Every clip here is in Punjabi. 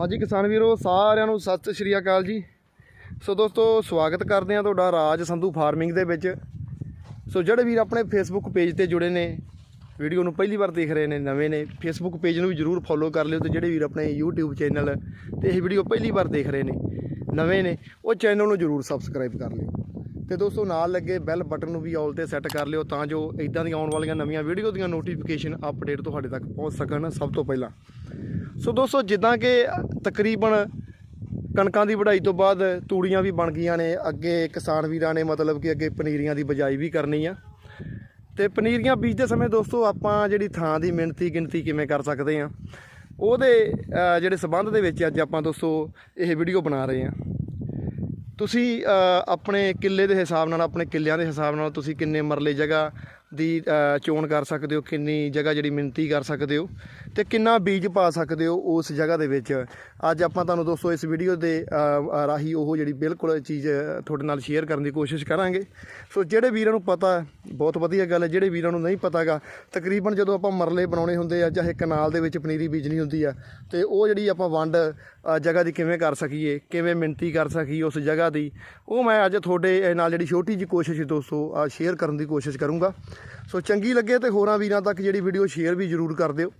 ਹਾਂਜੀ ਕਿਸਾਨ ਵੀਰੋ, ਸਾਰਿਆਂ ਨੂੰ ਸਤਿ ਸ਼੍ਰੀ ਅਕਾਲ ਜੀ। ਸੋ ਦੋਸਤੋ, ਸਵਾਗਤ ਕਰਦੇ ਹਾਂ ਤੁਹਾਡਾ ਰਾਜ ਸੰਧੂ ਫਾਰਮਿੰਗ ਦੇ ਵਿੱਚ। ਸੋ ਜਿਹੜੇ ਵੀਰ ਆਪਣੇ ਫੇਸਬੁੱਕ ਪੇਜ ਤੇ ਜੁੜੇ ਨੇ, ਵੀਡੀਓ ਨੂੰ ਪਹਿਲੀ ਵਾਰ ਦੇਖ ਰਹੇ ਨੇ, ਨਵੇਂ ਨੇ ਫੇਸਬੁੱਕ ਪੇਜ ਨੂੰ ਵੀ ਜਰੂਰ ਫੋਲੋ ਕਰ ਲਿਓ ਤੇ ਜਿਹੜੇ ਵੀਰ ਆਪਣੇ YouTube ਚੈਨਲ ਤੇ ਇਹ ਵੀਡੀਓ ਪਹਿਲੀ ਵਾਰ ਦੇਖ ਰਹੇ ਨੇ, ਨਵੇਂ ਨੇ, ਉਹ ਚੈਨਲ ਨੂੰ ਜਰੂਰ ਸਬਸਕ੍ਰਾਈਬ ਕਰ ਲਿਓ। ਤੇ ਦੋਸਤੋ, ਨਾਲ ਲੱਗੇ ਬੈਲ ਬਟਨ ਨੂੰ ਵੀ ਆਲ ਤੇ ਸੈੱਟ ਕਰ ਲਿਓ ਤਾਂ ਜੋ ਇਦਾਂ ਦੀਆਂ ਆਉਣ ਵਾਲੀਆਂ ਨਵੀਆਂ ਵੀਡੀਓ ਦੀਆਂ ਨੋਟੀਫਿਕੇਸ਼ਨ ਅਪਡੇਟ ਤੁਹਾਡੇ ਤੱਕ ਪਹੁੰਚ ਸਕਣ ਸਭ ਤੋਂ ਪਹਿਲਾਂ। ਸੋ ਦੋਸਤੋ, ਜਿੱਦਾਂ ਕਿ ਤਕਰੀਬਨ ਕਣਕਾਂ ਦੀ ਵਢਾਈ ਤੋਂ ਬਾਅਦ ਤੂੜੀਆਂ ਵੀ ਬਣ ਗਈਆਂ ਨੇ, ਅੱਗੇ ਕਿਸਾਨ ਵੀਰਾਂ ਨੇ ਮਤਲਬ ਕਿ ਅੱਗੇ ਪਨੀਰੀਆਂ ਦੀ ਬਜਾਈ ਵੀ ਕਰਨੀ ਆ। ਤੇ ਪਨੀਰੀਆਂ ਬੀਜਦੇ ਸਮੇਂ ਦੋਸਤੋ, ਆਪਾਂ ਜਿਹੜੀ ਥਾਂ ਦੀ ਮਿਹਨਤੀ ਗਿਣਤੀ ਕਿਵੇਂ ਕਰ ਸਕਦੇ ਆ, ਉਹਦੇ ਜਿਹੜੇ ਸਬੰਧ ਦੇ ਵਿੱਚ ਅੱਜ ਆਪਾਂ ਦੋਸਤੋ ਇਹ ਵੀਡੀਓ ਬਣਾ ਰਹੇ ਆ। ਤੁਸੀਂ ਆਪਣੇ ਕਿੱਲੇ ਦੇ ਹਿਸਾਬ ਨਾਲ, ਆਪਣੇ ਕਿੱਲਿਆਂ ਦੇ ਹਿਸਾਬ ਨਾਲ ਤੁਸੀਂ ਕਿੰਨੇ ਮਰਲੇ ਜਗ੍ਹਾ ਦੀ ਚੋਣ ਕਰ ਸਕਦੇ ਹੋ, ਕਿੰਨੀ ਜਗ੍ਹਾ ਜਿਹੜੀ ਮਿਣਤੀ ਕਰ ਸਕਦੇ ਹੋ। ਤੇ ਕਿੰਨਾ ਬੀਜ ਪਾ ਸਕਦੇ ਹੋ ਉਸ ਜਗ੍ਹਾ ਦੇ ਵਿੱਚ? ਅੱਜ ਆਪਾਂ ਤੁਹਾਨੂੰ ਦੋਸਤੋ ਇਸ ਵੀਡੀਓ ਦੇ ਰਾਹੀਂ ਉਹ ਜਿਹੜੀ ਬਿਲਕੁਲ ਚੀਜ਼ ਤੁਹਾਡੇ ਨਾਲ ਸ਼ੇਅਰ ਕਰਨ ਦੀ ਕੋਸ਼ਿਸ਼ ਕਰਾਂਗੇ। ਸੋ ਜਿਹੜੇ ਵੀਰਾਂ ਨੂੰ ਪਤਾ, ਬਹੁਤ ਵਧੀਆ ਗੱਲ ਹੈ, ਜਿਹੜੇ ਵੀਰਾਂ ਨੂੰ ਨਹੀਂ ਪਤਾਗਾ, ਤਕਰੀਬਨ ਜਦੋਂ ਆਪਾਂ ਮਰਲੇ ਬਣਾਉਣੇ ਹੁੰਦੇ ਆ ਚਾਹੇ ਕਨਾਲ ਦੇ ਵਿੱਚ ਪਨੀਰੀ ਬੀਜਣੀ ਹੁੰਦੀ ਆ, ਤੇ ਉਹ ਜਿਹੜੀ ਆਪਾਂ ਵੰਡ ਜਗ੍ਹਾ ਦੀ ਕਿਵੇਂ ਕਰ ਸਕੀਏ, ਕਿਵੇਂ ਮਿਣਤੀ ਕਰ ਸਕੀਏ ਉਸ ਜਗ੍ਹਾ ਦੀ, ਉਹ ਮੈਂ ਅੱਜ ਤੁਹਾਡੇ ਨਾਲ ਜਿਹੜੀ ਛੋਟੀ ਜਿਹੀ ਕੋਸ਼ਿਸ਼ ਦੋਸਤੋ ਸ਼ੇਅਰ ਕਰਨ ਦੀ ਕੋਸ਼ਿਸ਼ ਕਰੂੰਗਾ। ਸੋ ਚੰਗੀ ਲੱਗੇ ਤੇ ਹੋਰਾਂ ਵੀਰਾਂ ਤੱਕ ਜਿਹੜੀ ਵੀਡੀਓ ਸ਼ੇਅਰ ਵੀ ਜ਼ਰੂਰ ਕਰ ਦਿਓ।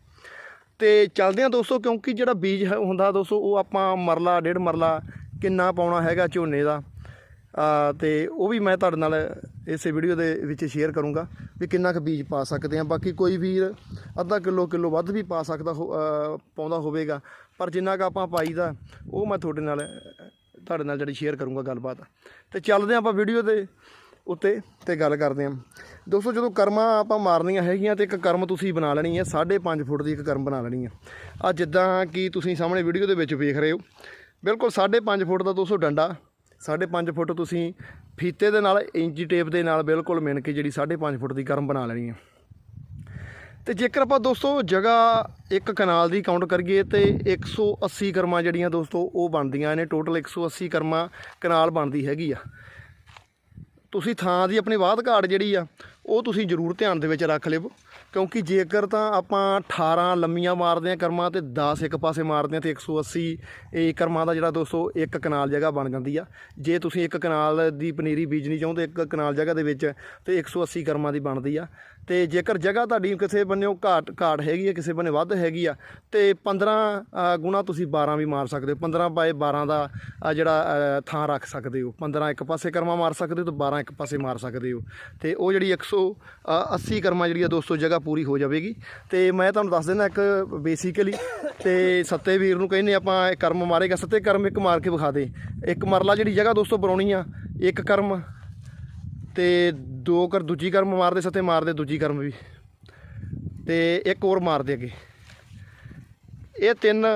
ਤੇ ਚੱਲਦੇ ਹਾਂ ਦੋਸਤੋ, ਕਿਉਂਕਿ ਜਿਹੜਾ ਬੀਜ ਹੁੰਦਾ ਦੋਸਤੋ, ਉਹ ਆਪਾਂ ਮਰਲਾ, ਡੇਢ ਮਰਲਾ ਕਿੰਨਾ ਪਾਉਣਾ ਹੈਗਾ ਝੋਨੇ ਦਾ। ਆ ਤੇ ਉਹ ਵੀ ਮੈਂ ਤੁਹਾਡੇ ਨਾਲ ਇਸੇ ਵੀਡੀਓ ਦੇ ਵਿੱਚ ਸ਼ੇਅਰ ਕਰੂੰਗਾ ਵੀ ਕਿੰਨਾ ਕੁ ਬੀਜ ਪਾ ਸਕਦੇ ਆ ਬਾਕੀ ਕੋਈ ਵੀਰ ਅੱਧਾ ਕਿਲੋ ਕਿਲੋ ਵੱਧ ਵੀ ਪਾ ਸਕਦਾ ਹੋ- ਪਾਉਂਦਾ ਹੋਵੇਗਾ। ਪਰ ਜਿੰਨਾ ਕੁ ਆਪਾਂ ਪਾਈਦਾ ਉਹ ਮੈਂ ਤੁਹਾਡੇ ਨਾਲ ਤੁਹਾਡੇ ਨਾਲ ਜਿਹੜੀ ਸ਼ੇਅਰ ਕਰੂੰਗਾ ਗੱਲਬਾਤ। ਤੇ ਚੱਲਦੇ ਹਾਂ ਆਪਾਂ ਵੀਡੀਓ ਦੇ ਉੱਤੇ ਤੇ ਗੱਲ ਕਰਦੇ ਹਾਂ। ਦੋਸਤੋ, ਜਦੋਂ ਕਰਮਾਂ ਆਪਾਂ ਮਾਰਨੀਆਂ ਹੈਗੀਆਂ ਤੇ ਇੱਕ ਕਰਮ ਤੁਸੀਂ ਬਣਾ ਲੈਣੀ ਹੈ 5.5 ਫੁੱਟ ਦੀ ਇੱਕ ਕਰਮ ਬਣਾ ਲੈਣੀ ਹੈ। ਆ ਜਿੱਦਾਂ ਕਿ ਤੁਸੀਂ ਸਾਹਮਣੇ ਵੀਡੀਓ ਦੇ ਵਿੱਚ ਵੇਖ ਰਹੇ ਹੋ, ਬਿਲਕੁਲ 5.5 ਫੁੱਟ ਦਾ ਦੋਸਤੋ ਡੰਡਾ 5.5 ਫੁੱਟ ਤੁਸੀਂ ਫੀਤੇ ਦੇ ਨਾਲ, ਇੰਚੀ ਟੇਪ ਦੇ ਨਾਲ ਬਿਲਕੁਲ ਮਿਣ ਕੇ ਜਿਹੜੀ 5.5 ਫੁੱਟ ਦੀ ਕਰਮ ਬਣਾ ਲੈਣੀ ਹੈ। ਤੇ ਜੇਕਰ ਆਪਾਂ ਦੋਸਤੋ ਜਗ੍ਹਾ ਇੱਕ ਕਨਾਲ ਦੀ ਕਾਊਂਟ ਕਰੀਏ ਤੇ 180 ਕਰਮਾਂ ਜਿਹੜੀਆਂ ਦੋਸਤੋ ਉਹ ਬਣਦੀਆਂ ਨੇ ਟੋਟਲ 180 ਕਰਮਾਂ ਕਨਾਲ ਬਣਦੀ ਹੈਗੀ ਆ। ਤੁਸੀਂ ਥਾਂ ਦੀ ਆਪਣੀ ਬਾਧ ਘਾਟ ਜਿਹੜੀ ਆ ਉਹ ਤੁਸੀਂ ਜ਼ਰੂਰ ਧਿਆਨ ਦੇ ਵਿੱਚ ਰੱਖ ਲਿਓ, ਕਿਉਂਕਿ ਜੇਕਰ ਤਾਂ ਆਪਾਂ 18 ਲੰਮੀਆਂ ਮਾਰਦੇ ਆ ਕਰਮਾਂ ਤੇ 10 ਇੱਕ ਪਾਸੇ ਮਾਰਦੇ ਆ ਤੇ 180 ਇਹ ਕਰਮਾਂ ਦਾ ਜਿਹੜਾ ਦੋਸਤੋ ਇੱਕ ਕਨਾਲ ਜਗ੍ਹਾ ਬਣ ਜਾਂਦੀ ਆ। ਜੇ ਤੁਸੀਂ ਇੱਕ ਕਨਾਲ ਦੀ ਪਨੀਰੀ ਬੀਜਣੀ ਚਾਹੁੰਦੇ ਇੱਕ ਕਨਾਲ ਜਗ੍ਹਾ ਦੇ ਵਿੱਚ, ਤੇ 180 ਕਰਮਾਂ ਦੀ ਬਣਦੀ ਆ। ਤੇ ਜੇਕਰ ਜਗ੍ਹਾ ਤੁਹਾਡੀ ਕਿਸੇ ਬੰਨਿਓ ਘਾਟ ਘਾਟ ਹੈਗੀ ਆ, ਕਿਸੇ ਬੰਨੇ ਵੱਧ ਹੈਗੀ ਆ, ਤੇ 15 ਗੁਣਾ ਤੁਸੀਂ 12 ਵੀ ਮਾਰ ਸਕਦੇ ਹੋ। 15 ਬਾਏ 12 ਦਾ ਜਿਹੜਾ ਥਾਂ ਰੱਖ ਸਕਦੇ ਹੋ। 15 ਇੱਕ ਪਾਸੇ ਕਰਮਾ ਮਾਰ ਸਕਦੇ ਹੋ ਤੇ 12 ਇੱਕ ਪਾਸੇ ਮਾਰ ਸਕਦੇ ਹੋ। ਤੇ ਉਹ ਜਿਹੜੀ 180 ਕਰਮਾ ਜਿਹੜੀ ਆ ਦੋਸਤੋ ਜਗ੍ਹਾ ਪੂਰੀ ਹੋ ਜਾਵੇਗੀ। ਤੇ ਮੈਂ ਤੁਹਾਨੂੰ ਦੱਸ ਦਿੰਦਾ ਇੱਕ ਬੇਸਿਕਲੀ ਤੇ ਸੱਤੇ ਵੀਰ ਨੂੰ ਕਹਿੰਦੇ ਆਪਾਂ ਕਰਮ ਮਾਰੇਗਾ। ਸੱਤੇ ਕਰਮ ਇੱਕ ਮਾਰ ਕੇ ਵਿਖਾ ਦੇ। ਇੱਕ ਮਰਲਾ ਜਿਹੜੀ ਜਗ੍ਹਾ ਦੋਸਤੋ ਬਣਾਉਣੀ ਆ, ਇੱਕ ਕਰਮ, ਤੇ ਦੋ ਕਰ, ਦੂਜੀ ਕਰਮ ਮਾਰਦੇ, ਸੱਤੇ ਮਾਰਦੇ, ਦੂਜੀ ਕਰਮ ਵੀ। ਤੇ ਇੱਕ ਹੋਰ ਮਾਰਦੇ ਅੱਗੇ। ਇਹ ਤਿੰਨ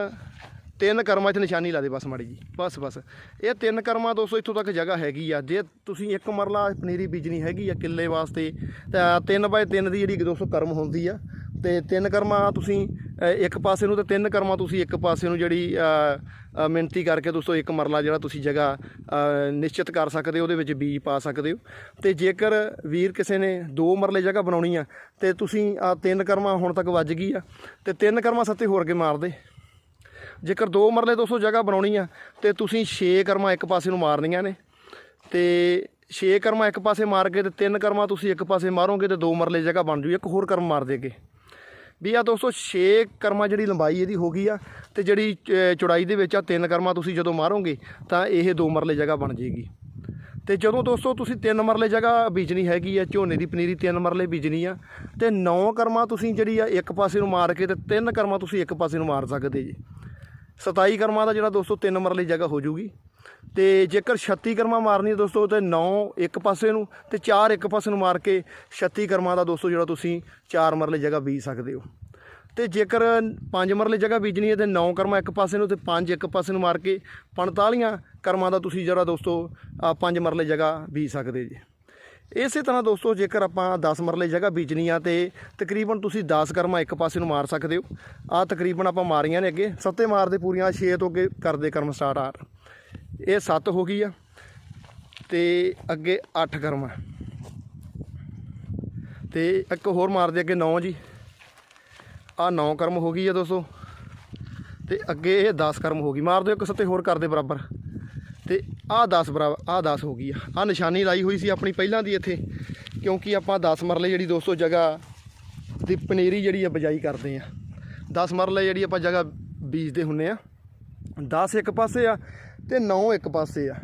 ਤਿੰਨ ਕਰਮਾਂ 'ਚ ਨਿਸ਼ਾਨੀ ਲਾ ਦੇ ਬਸ ਮਾੜੀ ਜੀ। ਬਸ ਬਸ। ਇਹ ਤਿੰਨ ਕਰਮਾਂ ਦੋਸਤੋ ਇੱਥੋਂ ਤੱਕ ਜਗ੍ਹਾ ਹੈਗੀ ਆ। ਜੇ ਤੁਸੀਂ ਇੱਕ ਮਰਲਾ ਪਨੀਰੀ ਬੀਜਣੀ ਹੈਗੀ ਆ ਕਿੱਲੇ ਵਾਸਤੇ ਤਾਂ 3 ਬਾਏ 3 ਦੀ ਜਿਹੜੀ ਦੋਸਤੋ ਕਰਮ ਹੁੰਦੀ ਆ। ਤੇ ਤਿੰਨ ਕਰਮਾਂ ਤੁਸੀਂ ਇੱਕ ਪਾਸੇ ਨੂੰ ਤੇ ਤਿੰਨ ਕਰਮਾਂ ਤੁਸੀਂ ਇੱਕ ਪਾਸੇ ਨੂੰ ਜਿਹੜੀ ਅ, ਮਿਣਤੀ ਕਰਕੇ ਦੋਸਤੋ ਇੱਕ ਮਰਲਾ ਜਿਹੜਾ ਤੁਸੀਂ ਜਗ੍ਹਾ ਨਿਸ਼ਚਿਤ ਕਰ ਸਕਦੇ ਹੋ ਉਹਦੇ ਵਿੱਚ ਬੀਜ ਪਾ ਸਕਦੇ ਹੋ। ਤੇ ਜੇਕਰ ਵੀਰ ਕਿਸੇ ਨੇ ਦੋ ਮਰਲੇ ਜਗ੍ਹਾ ਬਣਾਉਣੀ ਆ ਤੇ ਤੁਸੀਂ ਆ ਤਿੰਨ ਕਰਮਾਂ ਹੁਣ ਤੱਕ ਵੱਜ ਗਈ ਆ ਤੇ ਤਿੰਨ ਕਰਮਾਂ ਸੱਤੇ ਹੋਰ ਕੇ ਮਾਰ ਦੇ। ਜੇਕਰ ਦੋ ਮਰਲੇ 200 ਜਗ੍ਹਾ ਬਣਾਉਣੀ ਆ ਤੇ ਤੁਸੀਂ 6 ਕਰਮਾਂ ਇੱਕ ਪਾਸੇ ਨੂੰ ਮਾਰਨੀਆਂ ਨੇ। ਤੇ 6 ਕਰਮਾਂ ਇੱਕ ਪਾਸੇ ਮਾਰ ਕੇ ਤੇ ਤਿੰਨ ਕਰਮਾਂ ਤੁਸੀਂ ਇੱਕ ਪਾਸੇ ਮਾਰੋਗੇ ਤੇ ਦੋ ਮਰਲੇ ਜਗ੍ਹਾ ਬਣ ਜੂ ਇੱਕ ਹੋਰ ਕਰਮ ਮਾਰ ਦੇਗੇ। ਵੀ ਆ ਦੋਸਤੋ 6 ਕਰਮਾਂ ਜਿਹੜੀ ਲੰਬਾਈ ਇਹਦੀ ਹੋ ਗਈ ਆ ਤੇ ਜਿਹੜੀ ਅ, ਚੌੜਾਈ ਦੇ ਵਿੱਚ ਆ ਤਿੰਨ ਕਰਮਾਂ ਤੁਸੀਂ ਜਦੋਂ ਮਾਰੋਗੇ ਤਾਂ ਇਹ ਦੋ ਮਰਲੇ ਜਗ੍ਹਾ ਬਣ ਜੇਗੀ। ਤੇ ਜਦੋਂ ਦੋਸਤੋ ਤੁਸੀਂ ਤਿੰਨ ਮਰਲੇ ਜਗ੍ਹਾ ਬੀਜਣੀ ਹੈਗੀ ਆ ਝੋਨੇ ਦੀ ਪਨੀਰੀ ਤਿੰਨ ਮਰਲੇ ਬੀਜਣੀ ਆ ਤੇ ਨੌ ਕਰਮਾਂ ਤੁਸੀਂ ਜਿਹੜੀ ਆ ਇੱਕ ਪਾਸੇ ਨੂੰ ਮਾਰ ਕੇ ਤੇ ਤਿੰਨ ਕਰਮਾਂ ਤੁਸੀਂ ਇੱਕ ਪਾਸੇ ਨੂੰ ਮਾਰ ਸਕਦੇ ਜੀ। 27 ਕਰਮਾਂ ਦਾ ਜਿਹੜਾ ਦੋਸਤੋ ਤਿੰਨ ਮਰਲੇ ਜਗ੍ਹਾ ਹੋ ਜੂਗੀ। ਤੇ ਜੇਕਰ 36 ਕਰਮਾਂ ਮਾਰਨੀ ਹੈ ਦੋਸਤੋ, ਤੇ 9 ਇੱਕ ਪਾਸੇ ਨੂੰ ਤੇ 4 ਇੱਕ ਪਾਸੇ ਨੂੰ ਮਾਰ ਕੇ 36 ਕਰਮਾਂ ਦਾ ਦੋਸਤੋ ਜਿਹੜਾ ਤੁਸੀਂ 4 ਮਰਲੇ ਜਗ੍ਹਾ ਬੀਜ ਸਕਦੇ ਹੋ। ਤੇ ਜੇਕਰ 5 ਮਰਲੇ ਜਗ੍ਹਾ ਬੀਜਣੀ ਹੈ ਤੇ 9 ਕਰਮਾਂ ਇੱਕ ਪਾਸੇ ਨੂੰ ਤੇ 5 ਇੱਕ ਪਾਸੇ ਨੂੰ ਮਾਰ ਕੇ 45 ਕਰਮਾਂ ਦਾ ਤੁਸੀਂ ਜਿਹੜਾ ਦੋਸਤੋ 5 ਮਰਲੇ ਜਗ੍ਹਾ ਬੀਜ ਸਕਦੇ ਜੀ। ਇਸੇ ਤਰ੍ਹਾਂ ਦੋਸਤੋ, ਜੇਕਰ ਆਪਾਂ 10 ਮਰਲੇ ਜਗ੍ਹਾ ਬੀਜਣੀ ਆ ਤੇ ਤਕਰੀਬਨ ਤੁਸੀਂ 10 ਕਰਮਾਂ ਇੱਕ ਪਾਸੇ ਨੂੰ ਮਾਰ ਸਕਦੇ ਹੋ। ਆ ਤਕਰੀਬਨ ਆਪਾਂ ਮਾਰੀਆਂ ਨੇ ਅੱਗੇ। ਸੱਤੇ ਮਾਰਦੇ ਪੂਰੀਆਂ 6 ਤੋਂ ਅੱਗੇ ਕਰਦੇ ਕਰਮ ਸਟਾਰਟ ਆ ਇਹ 7 ਹੋ ਗਈ ਆ ਤੇ ਅੱਗੇ 8 ਕਰਮ ਆ। ਤੇ ਇੱਕ ਹੋਰ ਮਾਰਦੇ ਅੱਗੇ 9 ਜੀ। ਆ 9 ਕਰਮ ਹੋ ਗਈ ਆ ਦੋਸਤੋ। ਤੇ ਅੱਗੇ ਇਹ 10 ਕਰਮ ਹੋ ਗਈ। ਮਾਰ ਦਿਓ ਇੱਕ ਸੱਤੇ ਹੋਰ ਕਰਦੇ ਬਰਾਬਰ। ਤੇ ਆਹ 10 ਬਰਾਬਰ ਆਹ 10 ਹੋ ਗਈ ਆ। ਆਹ ਨਿਸ਼ਾਨੀ ਲਾਈ ਹੋਈ ਸੀ ਆਪਣੀ ਪਹਿਲਾਂ ਦੀ ਇੱਥੇ, ਕਿਉਂਕਿ ਆਪਾਂ 10 ਮਰਲੇ ਜਿਹੜੀ ਦੋਸਤੋ ਜਗ੍ਹਾ ਦੀ ਪਨੀਰੀ ਜਿਹੜੀ ਆ ਬਜਾਈ ਕਰਦੇ ਆ। 10 ਮਰਲੇ ਜਿਹੜੀ ਆਪਾਂ ਜਗ੍ਹਾ ਬੀਜਦੇ ਹੁੰਨੇ ਆ। 10 ਇੱਕ ਪਾਸੇ ਆ ਤੇ 9 ਇੱਕ ਪਾਸੇ ਆ।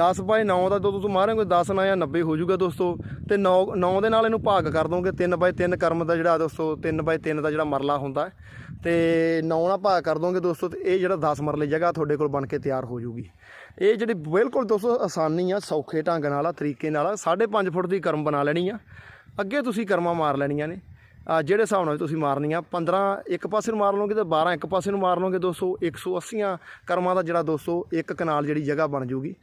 10 ਬਾਏ 9 ਦਾ ਜਦੋਂ ਤੁਸੀਂ ਮਾਰੋਗੇ 10 ਨਾ ਜਾਂ 90 ਹੋ ਜਾਊਗਾ ਦੋਸਤੋ। ਤੇ 9 9 ਦੇ ਨਾਲ ਇਹਨੂੰ ਭਾਗ ਕਰ ਦੋਗੇ 3 ਬਾਏ 3 ਕਰਮ ਦਾ ਜਿਹੜਾ ਦੋਸਤੋ 3 ਬਾਏ 3 ਦਾ ਜਿਹੜਾ ਮਰਲਾ ਹੁੰਦਾ ਹੈ। ਤੇ 9 ਨਾਲ ਭਾਗ ਕਰ ਦੋਗੇ ਦੋਸਤੋ, ਤੇ ਇਹ ਜਿਹੜਾ 10 ਮਰਲੇ ਜਗ੍ਹਾ ਤੁਹਾਡੇ ਕੋਲ ਬਣ ਕੇ ਤਿਆਰ ਹੋ ਜਾਊਗੀ। ਇਹ ਜਿਹੜੀ ਬਿਲਕੁਲ ਦੋਸਤੋ ਆਸਾਨੀ ਆ, ਸੌਖੇ ਢੰਗ ਨਾਲ ਆ, ਤਰੀਕੇ ਨਾਲ 5.5 ਫੁੱਟ ਦੀ ਕਰਮ ਬਣਾ ਲੈਣੀ ਆ। ਅੱਗੇ ਤੁਸੀਂ ਕਰਮਾਂ ਮਾਰ ਲੈਣੀਆਂ ਨੇ। ਜਿਹੜੇ ਹਿਸਾਬ ਨਾਲ ਤੁਸੀਂ ਮਾਰਨੀਆਂ 15 ਇੱਕ ਪਾਸੇ ਨੂੰ ਮਾਰ ਲਓਗੇ ਤੇ 12 ਇੱਕ ਪਾਸੇ ਨੂੰ ਮਾਰ ਲਓਗੇ ਦੋਸਤੋ 180 ਕਰਮਾਂ ਦਾ ਜਿਹੜਾ ਦੋਸਤੋ, ਇੱਕ ਕਨਾਲ ਜਿਹੜੀ ਜਗ੍ਹਾ ਬਣ ਜੂਗੀ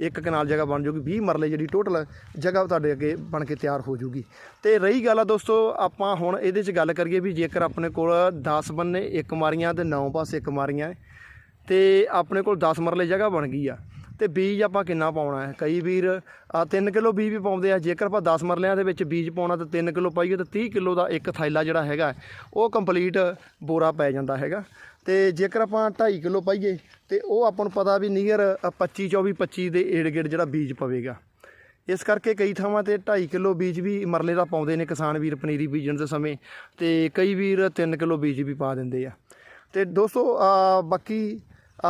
ਇੱਕ ਕਨਾਲ ਜਗ੍ਹਾ ਬਣ ਜੂਗੀ 20 ਮਰਲੇ ਜਿਹੜੀ ਟੋਟਲ ਜਗ੍ਹਾ ਤੁਹਾਡੇ ਅੱਗੇ ਬਣ ਕੇ ਤਿਆਰ ਹੋ ਜੂਗੀ। ਤੇ ਰਹੀ ਗੱਲ ਆ ਦੋਸਤੋ ਆਪਾਂ ਹੁਣ ਇਹਦੇ 'ਚ ਗੱਲ ਕਰੀਏ ਵੀ ਜੇਕਰ ਆਪਣੇ ਕੋਲ 10 ਬੰਨੇ ਇੱਕ ਮਾਰੀਆਂ ਤੇ 9 ਪਾਸੇ ਇੱਕ ਮਾਰੀਆਂ ਹੈ, ਤੇ ਆਪਣੇ ਕੋਲ 10 ਮਰਲੇ ਜਗ੍ਹਾ ਬਣ ਗਈ ਆ ਤੇ ਬੀਜ ਆਪਾਂ ਕਿੰਨਾ ਪਾਉਣਾ ਹੈ? ਕਈ ਵੀਰ 3 ਕਿਲੋ ਬੀਜ ਵੀ ਪਾਉਂਦੇ ਆ ਜੇਕਰ ਆਪਾਂ 10 ਮਰਲਿਆਂ ਦੇ ਵਿੱਚ ਬੀਜ ਪਾਉਣਾ ਤਾਂ 3 ਕਿਲੋ ਪਾਈਏ ਤਾਂ 30 ਕਿਲੋ ਦਾ ਇੱਕ ਥੈਲਾ ਜਿਹੜਾ ਹੈਗਾ ਉਹ ਕੰਪਲੀਟ ਬੋਰਾ ਪੈ ਜਾਂਦਾ ਹੈਗਾ। ਤੇ ਜੇਕਰ ਆਪਾਂ 2.5 ਕਿਲੋ ਪਾਈਏ ਤੇ ਉਹ ਆਪਾਂ ਨੂੰ ਪਤਾ ਵੀ ਨੀਅਰ 25 24 25 ਦੇ ਏੜ ਗੇੜ ਜਿਹੜਾ ਬੀਜ ਪਵੇਗਾ। ਇਸ ਕਰਕੇ ਕਈ ਥਾਵਾਂ ਤੇ 2.5 ਕਿਲੋ ਬੀਜ ਵੀ ਮਰਲੇ ਦਾ ਪਾਉਂਦੇ ਨੇ ਕਿਸਾਨ ਵੀਰ ਪਨੀਰੀ ਬੀਜਣ ਦੇ ਸਮੇਂ ਤੇ ਕਈ ਵੀਰ 3 ਕਿਲੋ ਬੀਜ ਵੀ ਪਾ ਦਿੰਦੇ ਆ। ਤੇ ਦੋਸਤੋ ਬਾਕੀ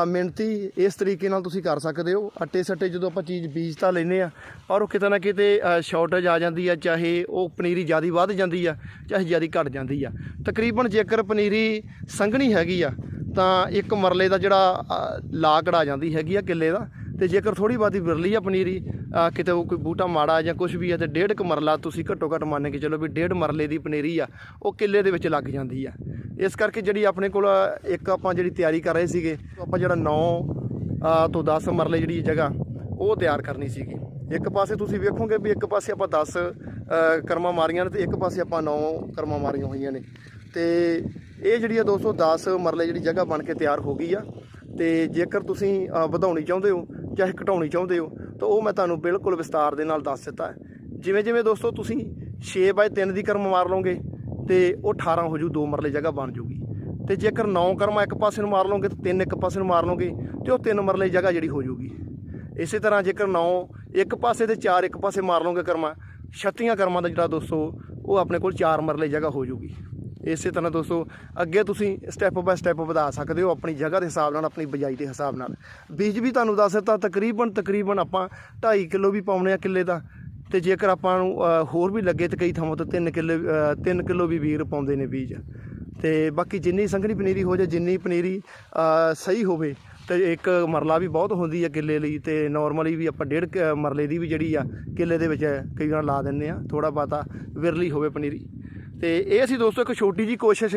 ਮਿਹਨਤੀ ਇਸ ਤਰੀਕੇ ਨਾਲ ਤੁਸੀਂ ਕਰ ਸਕਦੇ ਹੋ। ਅੱਟੇ ਸੱਟੇ ਜਦੋਂ ਆਪਾਂ ਚੀਜ਼ ਬੀਜ ਤਾਂ ਲੈਨੇ ਆ ਪਰ ਉਹ ਕਿਤੇ ਨਾ ਕਿਤੇ ਸ਼ਾਰਟੇਜ ਆ ਜਾਂਦੀ ਆ, ਚਾਹੇ ਉਹ ਪਨੀਰੀ ਜ਼ਿਆਦਾ ਵੱਧ ਜਾਂਦੀ ਆ, ਚਾਹੇ ਜ਼ਿਆਦਾ ਘਟ ਜਾਂਦੀ ਆ। ਤਕਰੀਬਨ ਜੇਕਰ ਪਨੀਰੀ ਸੰਘਣੀ ਹੈਗੀ ਆ, ਤਾਂ ਇੱਕ ਮਰਲੇ ਦਾ ਜਿਹੜਾ ਲਾ ਕਢਾ ਜਾਂਦੀ ਹੈਗੀ ਆ ਕਿੱਲੇ ਦਾ ਤੇ ਜੇਕਰ ਥੋੜੀ ਬਾਤੀ ਵਿਰਲੀ ਆ ਪਨੀਰੀ ਕਿਤੇ ਉਹ ਕੋਈ ਬੂਟਾ ਮਾੜਾ ਜਾਂ ਕੁਝ ਵੀ ਆ ਤੇ ਡੇਢ ਕ ਮਰਲਾ ਤੁਸੀਂ ਘੱਟੋ ਘੱਟ ਮੰਨ ਕੇ ਚੱਲੋ ਵੀ ਡੇਢ ਮਰਲੇ ਦੀ ਪਨੀਰੀ ਆ, ਉਹ ਕਿੱਲੇ ਦੇ ਵਿੱਚ ਲੱਗ ਜਾਂਦੀ ਆ। ਇਸ ਕਰਕੇ ਜਿਹੜੀ ਆਪਣੇ ਕੋਲ ਇੱਕ ਆਪਾਂ ਜਿਹੜੀ ਤਿਆਰੀ ਕਰ ਰਹੇ ਸੀਗੇ, ਆਪਾਂ ਜਿਹੜਾ 9 ਤੋਂ 10 ਮਰਲੇ ਜਿਹੜੀ ਜਗ੍ਹਾ, ਉਹ ਤਿਆਰ ਕਰਨੀ ਸੀਗੀ। ਇੱਕ ਪਾਸੇ ਤੁਸੀਂ ਵੇਖੋਗੇ ਵੀ ਇੱਕ ਪਾਸੇ ਆਪਾਂ 10 ਕਰਮਾ ਮਾਰੀਆਂ ਨੇ ਤੇ ਇੱਕ ਪਾਸੇ ਆਪਾਂ 9 ਕਰਮਾ ਮਾਰੀਆਂ ਹੋਈਆਂ ਨੇ। ਤੇ ਇਹ ਜਿਹੜੀ ਆ 210 ਮਰਲੇ ਜਿਹੜੀ ਜਗ੍ਹਾ ਬਣ ਕੇ ਤਿਆਰ ਹੋ ਗਈ ਆ। ਤੇ ਜੇਕਰ ਤੁਸੀਂ ਵਧਾਉਣੀ ਚਾਹੁੰਦੇ ਹੋ ਚਾਹੇ ਘਟਾਉਣੀ ਚਾਹੁੰਦੇ ਹੋ, ਤਾਂ ਉਹ ਮੈਂ ਤੁਹਾਨੂੰ ਬਿਲਕੁਲ ਵਿਸਤਾਰ ਦੇ ਨਾਲ ਦੱਸ ਦਿੱਤਾ ਜਿਵੇਂ ਜਿਵੇਂ ਦੋਸਤੋ ਤੁਸੀਂ 6 ਬਾਏ 3 ਦੀ ਕਰਮ ਮਾਰ ਲਓਗੇ, ਤੇ ਉਹ 18 ਹੋ ਜੂ, ਦੋ ਮਰਲੇ ਜਗ੍ਹਾ ਬਣ ਜੂਗੀ। ਤੇ ਜੇਕਰ 9 ਕਰਮਾ ਇੱਕ ਪਾਸੇ ਨੂੰ ਮਾਰ ਲਓਗੇ, ਤੇ 3 ਇੱਕ ਪਾਸੇ ਨੂੰ ਮਾਰ ਲਓਗੇ, ਤੇ ਉਹ ਤਿੰਨ ਮਰਲੇ ਜਗ੍ਹਾ ਜਿਹੜੀ ਹੋ ਜੂਗੀ। ਇਸੇ ਤਰ੍ਹਾਂ ਜੇਕਰ 9 ਇੱਕ ਪਾਸੇ ਤੇ 4 ਇੱਕ ਪਾਸੇ ਮਾਰ ਲਓਗੇ ਕਰਮਾ 36 ਕਰਮਾਂ ਦਾ ਜਿਹੜਾ ਦੋਸਤੋ, ਉਹ ਆਪਣੇ ਕੋਲ 4 ਮਰਲੇ ਜਗ੍ਹਾ ਹੋ ਜੂਗੀ। ਇਸੇ ਤਰ੍ਹਾਂ ਦੋਸਤੋ, ਅੱਗੇ ਤੁਸੀਂ ਸਟੈਪ ਬਾਏ ਸਟੈਪ ਵਧਾ ਸਕਦੇ ਹੋ ਆਪਣੀ ਜਗ੍ਹਾ ਦੇ ਹਿਸਾਬ ਨਾਲ, ਆਪਣੀ ਬਿਜਾਈ ਦੇ ਹਿਸਾਬ ਨਾਲ। ਬੀਜ ਵੀ ਤੁਹਾਨੂੰ ਦੱਸ ਦਿੱਤਾ, ਤਕਰੀਬਨ ਤਕਰੀਬਨ ਆਪਾਂ 2.5 ਕਿਲੋ ਵੀ ਪਾਉਣੇ ਆ ਕਿੱਲੇ ਦਾ। ਤੇ ਜੇਕਰ ਆਪਾਂ ਨੂੰ ਹੋਰ ਵੀ ਲੱਗੇ ਤੇ ਕਈ ਥਾਵਾਂ ਤੋਂ 3 ਕਿਲੋ 3 ਕਿਲੋ ਵੀ ਵੀਰ ਪਾਉਂਦੇ ਨੇ ਬੀਜ। ਤੇ ਬਾਕੀ ਜਿੰਨੀ ਸੰਘਣੀ ਪਨੀਰੀ ਹੋ ਜਾਏ, ਜਿੰਨੀ ਪਨੀਰੀ ਸਹੀ ਹੋਵੇ, ਤੇ ਇੱਕ ਮਰਲਾ ਵੀ ਬਹੁਤ ਹੁੰਦੀ ਹੈ ਕਿੱਲੇ ਲਈ, ਤੇ ਨਾਰਮਲੀ ਵੀ ਆਪਾਂ ਡੇਢ ਮਰਲੇ ਦੀ ਵੀ ਜਿਹੜੀ ਆ, ਕਿੱਲੇ ਦੇ ਵਿੱਚ ਕਈ ਵਾਰ ਲਾ ਦਿੰਨੇ ਆ। ਥੋੜਾ ਬਾਤਾ ਵਿਰਲੀ ਹੋਵੇ ਪਨੀਰੀ। ਤੇ ਇਹ ਅਸੀਂ ਦੋਸਤੋ ਇੱਕ ਛੋਟੀ ਜੀ ਕੋਸ਼ਿਸ਼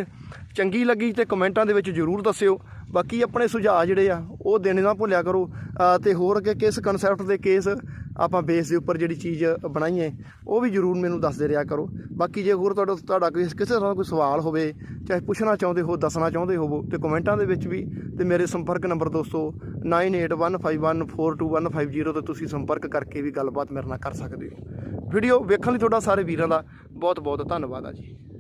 ਚੰਗੀ ਲੱਗੀ ਤੇ ਕਮੈਂਟਾਂ ਦੇ ਵਿੱਚ ਜਰੂਰ ਦੱਸਿਓ ਬਾਕੀ ਆਪਣੇ ਸੁਝਾਅ ਜਿਹੜੇ ਆ ਉਹ ਦੇਣੇ ਨਾ ਭੁੱਲਿਆ ਕਰੋ ਅ, ਤੇ ਹੋਰ ਅੱਗੇ ਕਿਸ ਕਨਸੈਪਟ ਦੇ ਕੇਸ ਆਪਾਂ ਬੇਸ ਦੇ ਉੱਪਰ ਜਿਹੜੀ ਚੀਜ਼ ਬਣਾਈਏ ਉਹ ਵੀ ਜਰੂਰ ਮੈਨੂੰ ਦੱਸਦੇ ਰਿਹਾ ਕਰੋ ਬਾਕੀ ਜੇ ਹੋਰ ਤੁਹਾਡਾ ਤੁਹਾਡਾ ਕੋਈ ਕਿਸੇ ਤਰ੍ਹਾਂ ਕੋਈ ਸਵਾਲ ਹੋਵੇ ਚਾਹੇ ਪੁੱਛਣਾ ਚਾਹੁੰਦੇ ਹੋ ਦੱਸਣਾ ਚਾਹੁੰਦੇ ਹੋਵੋ ਤੇ ਕਮੈਂਟਾਂ ਦੇ ਵਿੱਚ ਵੀ ਤੇ ਮੇਰੇ ਸੰਪਰਕ ਨੰਬਰ ਦੋਸਤੋ 9815142150 ਤੇ ਤੁਸੀਂ ਸੰਪਰਕ ਕਰਕੇ ਵੀ ਗੱਲਬਾਤ ਮੇਰੇ ਨਾਲ ਕਰ ਸਕਦੇ ਹੋ ਵੀਡੀਓ ਵੇਖਣ ਲਈ ਤੁਹਾਡਾ ਸਾਰੇ ਵੀਰਾਂ ਦਾ ਬਹੁਤ ਬਹੁਤ ਧੰਨਵਾਦ ਆ ਜੀ।